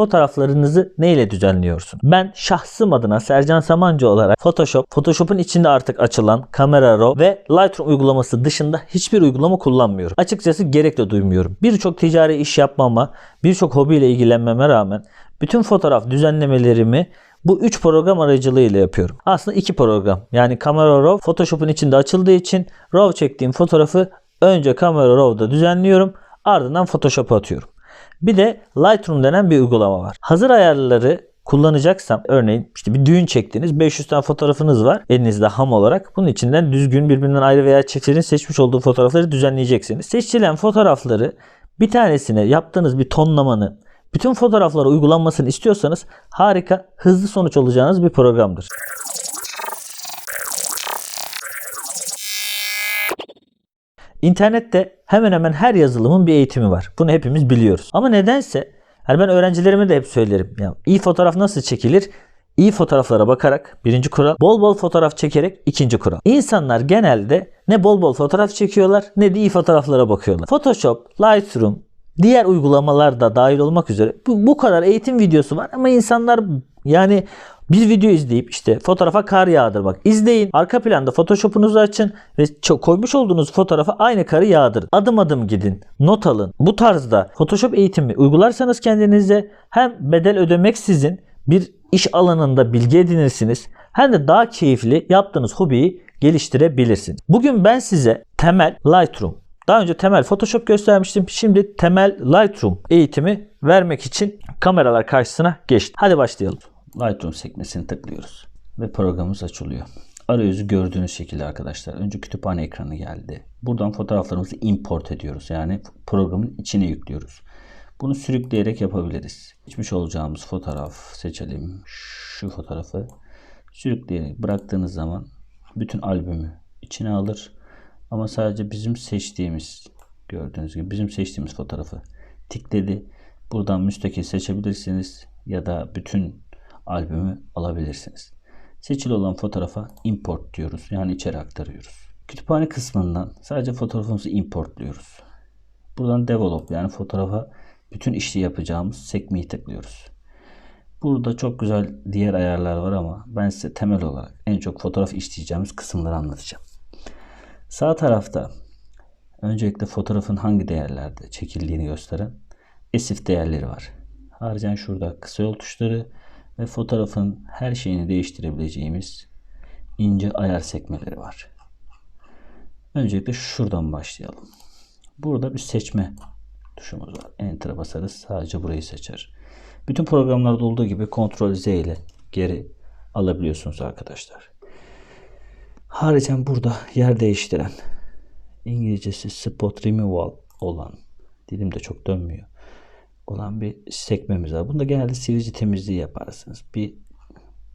fotoğraflarınızı neyle düzenliyorsun? Ben şahsım adına Sercan Samancı olarak Photoshop, Photoshop'un içinde artık açılan Camera Raw ve Lightroom uygulaması dışında hiçbir uygulama kullanmıyorum. Açıkçası gerek de duymuyorum. Birçok ticari iş yapmama, birçok hobiyle ilgilenmeme rağmen bütün fotoğraf düzenlemelerimi bu 3 program aracılığıyla yapıyorum. Aslında 2 program. Yani Camera Raw Photoshop'un içinde açıldığı için RAW çektiğim fotoğrafı önce Camera Raw'da düzenliyorum. Ardından Photoshop'a atıyorum. Bir de Lightroom denen bir uygulama var. Hazır ayarları kullanacaksam örneğin işte bir düğün çektiniz 500 tane fotoğrafınız var elinizde ham olarak. Bunun içinden düzgün birbirinden ayrı veya çeşitlerin seçmiş olduğu fotoğrafları düzenleyeceksiniz. Seçilen fotoğrafları bir tanesine yaptığınız bir tonlamanın bütün fotoğraflara uygulanmasını istiyorsanız harika, hızlı sonuç alacağınız bir programdır. İnternette hemen hemen her yazılımın bir eğitimi var. Bunu hepimiz biliyoruz. Ama nedense hani ben öğrencilerime de hep söylerim. Ya, iyi fotoğraf nasıl çekilir? İyi fotoğraflara bakarak birinci kural, bol bol fotoğraf çekerek ikinci kural. İnsanlar genelde ne bol bol fotoğraf çekiyorlar ne de iyi fotoğraflara bakıyorlar. Photoshop, Lightroom, diğer uygulamalar da dahil olmak üzere bu, bu kadar eğitim videosu var ama insanlar yani bir video izleyip işte fotoğrafa kar yağdırmak. İzleyin. Arka planda Photoshop'unuzu açın ve koymuş olduğunuz fotoğrafa aynı karı yağdırın. Adım adım gidin. Not alın. Bu tarzda Photoshop eğitimi uygularsanız kendinize hem bedel ödemeksizin bir iş alanında bilgi edinirsiniz. Hem de daha keyifli yaptığınız hobiyi geliştirebilirsiniz. Bugün ben size temel Lightroom, daha önce temel Photoshop göstermiştim. Şimdi temel Lightroom eğitimi vermek için kameralar karşısına geçtim. Hadi başlayalım. Lightroom sekmesini tıklıyoruz ve programımız açılıyor. Arayüzü gördüğünüz şekilde arkadaşlar. Önce kütüphane ekranı geldi. Buradan fotoğraflarımızı import ediyoruz. Yani programın içine yüklüyoruz. Bunu sürükleyerek yapabiliriz. Seçmiş olacağımız fotoğraf seçelim. Şu fotoğrafı sürükleyerek bıraktığınız zaman bütün albümü içine alır. Ama sadece bizim seçtiğimiz gördüğünüz gibi bizim seçtiğimiz fotoğrafı tikledi. Buradan müstakil seçebilirsiniz ya da bütün albümü alabilirsiniz. Seçili olan fotoğrafa import diyoruz. Yani içeri aktarıyoruz. Kütüphane kısmından sadece fotoğrafımızı importluyoruz. Buradan develop yani fotoğrafa bütün işi yapacağımız sekmeyi tıklıyoruz. Burada çok güzel diğer ayarlar var ama ben size temel olarak en çok fotoğraf işleyeceğimiz kısımları anlatacağım. Sağ tarafta öncelikle fotoğrafın hangi değerlerde çekildiğini gösteren ESIF değerleri var. Haricen şurada kısa yol tuşları ve fotoğrafın her şeyini değiştirebileceğimiz ince ayar sekmeleri var. Öncelikle şuradan başlayalım. Burada bir seçme tuşumuz var. Enter'a basarız. Sadece burayı seçer. Bütün programlarda olduğu gibi Ctrl Z ile geri alabiliyorsunuz arkadaşlar. Haricen burada yer değiştiren İngilizcesi spot removal olan dilim de çok dönmüyor olan bir sekmemiz var. Bunda genelde sivilce temizliği yaparsınız. Bir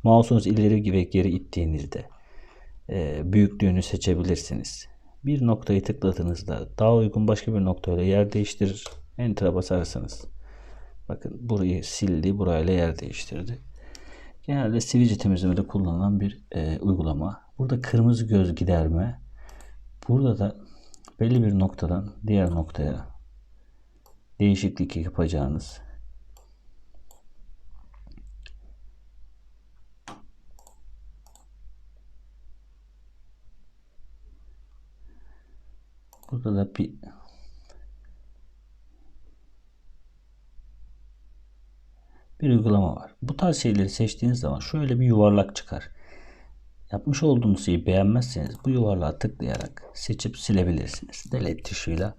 mouse'unuz ileri ve geri ittiğinizde e, büyüklüğünü seçebilirsiniz. Bir noktayı tıkladığınızda daha uygun başka bir noktayla yer değiştirir. Enter'a basarsanız bakın burayı sildi, burayla yer değiştirdi. Genelde sivilce temizlemede kullanılan bir e, uygulama. Burada kırmızı göz giderme. Burada da belli bir noktadan diğer noktaya değişiklik yapacağınız Burada da bir bir uygulama var. Bu tarz şeyleri seçtiğiniz zaman şöyle bir yuvarlak çıkar. Yapmış olduğunuz şeyi beğenmezseniz bu yuvarlığa tıklayarak seçip silebilirsiniz. Delete tuşuyla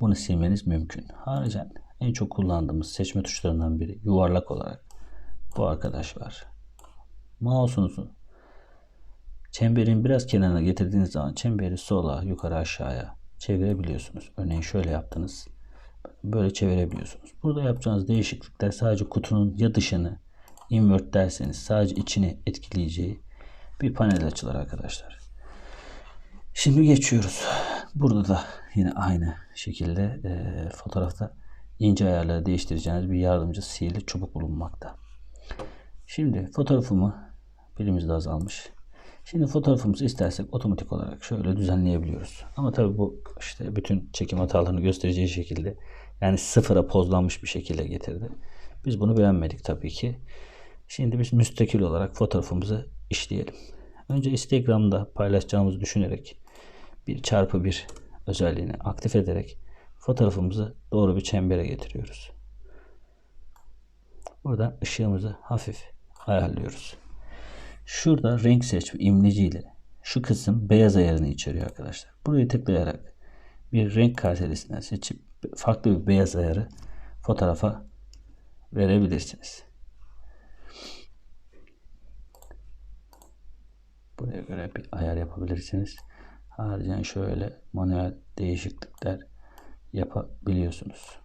bunu silmeniz mümkün. Haricen en çok kullandığımız seçme tuşlarından biri yuvarlak olarak bu arkadaş var. Mouse'unuzu çemberin biraz kenarına getirdiğiniz zaman çemberi sola, yukarı, aşağıya çevirebiliyorsunuz. Örneğin şöyle yaptınız. Böyle çevirebiliyorsunuz. Burada yapacağınız değişiklikler sadece kutunun ya dışını invert derseniz sadece içini etkileyeceği bir panel açılır arkadaşlar. Şimdi geçiyoruz. Burada da yine aynı şekilde e, fotoğrafta ince ayarları değiştireceğiniz bir yardımcı sihirli çubuk bulunmakta. Şimdi fotoğrafımı pilimizde azalmış. Şimdi fotoğrafımızı istersek otomatik olarak şöyle düzenleyebiliyoruz. Ama tabii bu işte bütün çekim hatalarını göstereceği şekilde yani sıfıra pozlanmış bir şekilde getirdi. Biz bunu beğenmedik tabii ki. Şimdi biz müstakil olarak fotoğrafımızı işleyelim. Önce Instagram'da paylaşacağımızı düşünerek bir çarpı bir özelliğini aktif ederek fotoğrafımızı doğru bir çembere getiriyoruz. Buradan ışığımızı hafif ayarlıyoruz. Şurada renk seçme imleciyle şu kısım beyaz ayarını içeriyor arkadaşlar. Burayı tıklayarak bir renk kartelisinden seçip farklı bir beyaz ayarı fotoğrafa verebilirsiniz. Buraya göre bir ayar yapabilirsiniz. Haricen şöyle manuel değişiklikler yapabiliyorsunuz.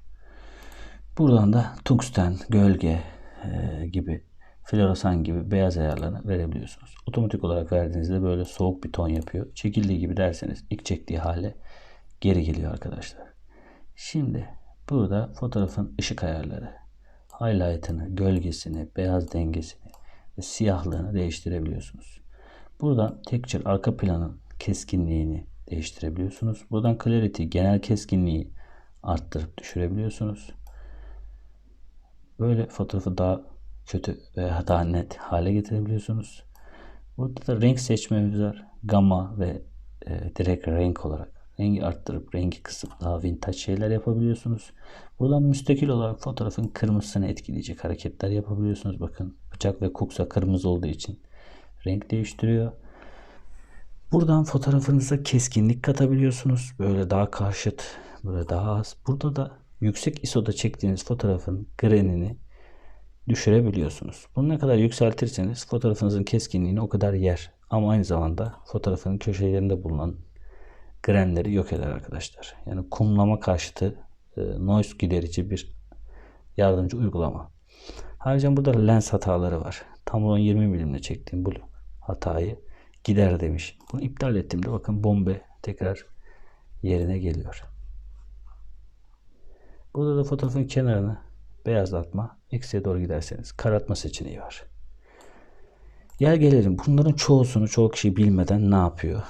Buradan da tungsten, gölge e, gibi, floresan gibi beyaz ayarlarını verebiliyorsunuz. Otomatik olarak verdiğinizde böyle soğuk bir ton yapıyor. Çekildiği gibi derseniz ilk çektiği hale geri geliyor arkadaşlar. Şimdi burada fotoğrafın ışık ayarları, highlight'ını, gölgesini, beyaz dengesini ve siyahlığını değiştirebiliyorsunuz. Buradan texture arka planın keskinliğini değiştirebiliyorsunuz. Buradan clarity genel keskinliği arttırıp düşürebiliyorsunuz. Böyle fotoğrafı daha kötü veya daha net hale getirebiliyorsunuz. Burada da renk seçmemiz var. Gamma ve e, direkt renk olarak. Rengi arttırıp rengi kısıp daha vintage şeyler yapabiliyorsunuz. Buradan müstakil olarak fotoğrafın kırmızısını etkileyecek hareketler yapabiliyorsunuz. Bakın bıçak ve kuksa kırmızı olduğu için renk değiştiriyor. Buradan fotoğrafınıza keskinlik katabiliyorsunuz. Böyle daha karşıt, böyle daha az. Burada da yüksek ISO'da çektiğiniz fotoğrafın grenini düşürebiliyorsunuz. Bunu ne kadar yükseltirseniz fotoğrafınızın keskinliğini o kadar yer. Ama aynı zamanda fotoğrafın köşelerinde bulunan grenleri yok eder arkadaşlar. Yani kumlama karşıtı e, noise giderici bir yardımcı uygulama. Ayrıca burada lens hataları var. Tamron 20 milimle çektiğim bu hatayı gider demiş. Bunu iptal ettiğimde bakın bombe tekrar yerine geliyor. Burada da fotoğrafın kenarını beyazlatma, eksiye doğru giderseniz karartma seçeneği var. Gel gelelim. Bunların çoğusunu çoğu kişi bilmeden ne yapıyor?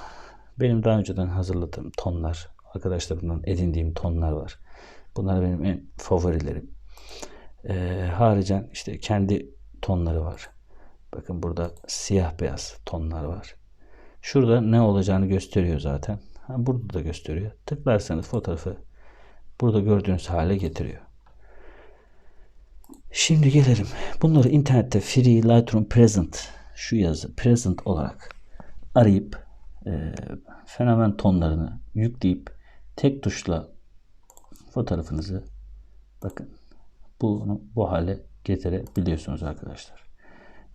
Benim daha önceden hazırladığım tonlar, arkadaşlarımdan edindiğim tonlar var. Bunlar benim en favorilerim. Ee, haricen işte kendi tonları var. Bakın burada siyah beyaz tonlar var. Şurada ne olacağını gösteriyor zaten. Burada da gösteriyor. Tıklarsanız fotoğrafı burada gördüğünüz hale getiriyor. Şimdi gelelim. Bunları internette Free Lightroom Present şu yazı Present olarak arayıp e, fenomen tonlarını yükleyip tek tuşla fotoğrafınızı bakın bunu bu hale getirebiliyorsunuz arkadaşlar.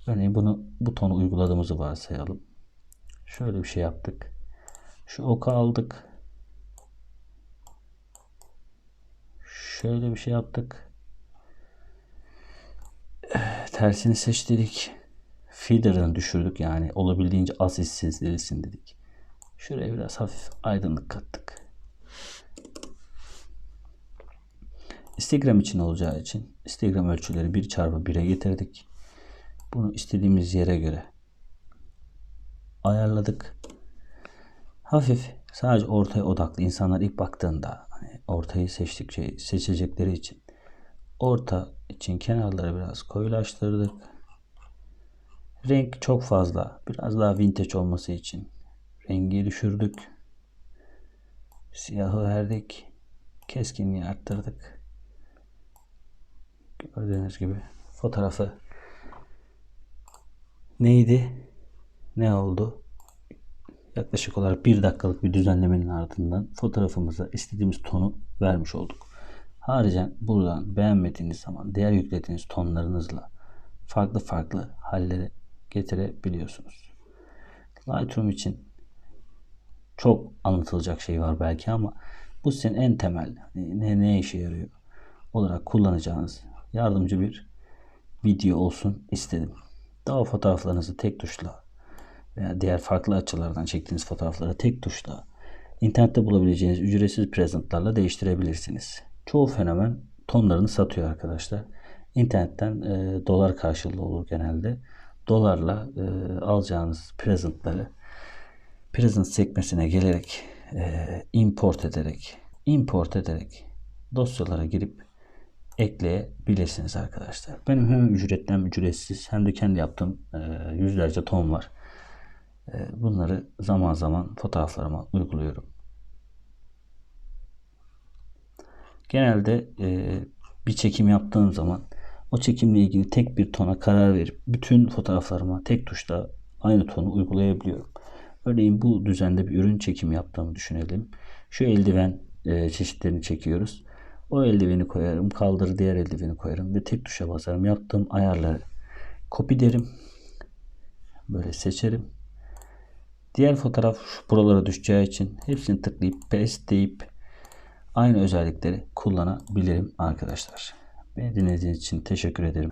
Örneğin bunu bu tonu uyguladığımızı varsayalım. Şöyle bir şey yaptık. Şu oku aldık. Şöyle bir şey yaptık. Tersini seç dedik. Feeder'ını düşürdük yani olabildiğince az hissizlerilsin dedik. Şuraya biraz hafif aydınlık kattık. Instagram için olacağı için Instagram ölçüleri 1 çarpı 1'e getirdik. Bunu istediğimiz yere göre ayarladık. Hafif sadece ortaya odaklı insanlar ilk baktığında hani ortayı seçtikçe seçecekleri için orta için kenarları biraz koyulaştırdık. Renk çok fazla. Biraz daha vintage olması için rengi düşürdük. Siyahı verdik. Keskinliği arttırdık. Gördüğünüz gibi fotoğrafı neydi? Ne oldu? Yaklaşık olarak bir dakikalık bir düzenlemenin ardından fotoğrafımıza istediğimiz tonu vermiş olduk. Haricen buradan beğenmediğiniz zaman diğer yüklediğiniz tonlarınızla farklı farklı hallere getirebiliyorsunuz. Lightroom için çok anlatılacak şey var belki ama bu sizin en temel hani ne, ne işe yarıyor olarak kullanacağınız yardımcı bir video olsun istedim. Daha fotoğraflarınızı tek tuşla veya diğer farklı açılardan çektiğiniz fotoğrafları tek tuşla internette bulabileceğiniz ücretsiz presentlarla değiştirebilirsiniz. Çoğu fenomen tonlarını satıyor arkadaşlar. İnternetten e, dolar karşılığı olur genelde. Dolarla e, alacağınız presentları present sekmesine gelerek e, import ederek import ederek dosyalara girip ekleyebilirsiniz arkadaşlar. Benim hem ücretten ücretsiz hem de kendi yaptığım e, yüzlerce ton var. E, bunları zaman zaman fotoğraflarıma uyguluyorum. Genelde e, bir çekim yaptığım zaman o çekimle ilgili tek bir tona karar verip bütün fotoğraflarıma tek tuşla aynı tonu uygulayabiliyorum. Örneğin bu düzende bir ürün çekimi yaptığımı düşünelim. Şu eldiven e, çeşitlerini çekiyoruz. O eldiveni koyarım, kaldır diğer eldiveni koyarım ve tek tuşa basarım. Yaptığım ayarları copy derim. Böyle seçerim. Diğer fotoğraf şu buralara düşeceği için hepsini tıklayıp paste deyip aynı özellikleri kullanabilirim arkadaşlar. Beni dinlediğiniz için teşekkür ederim.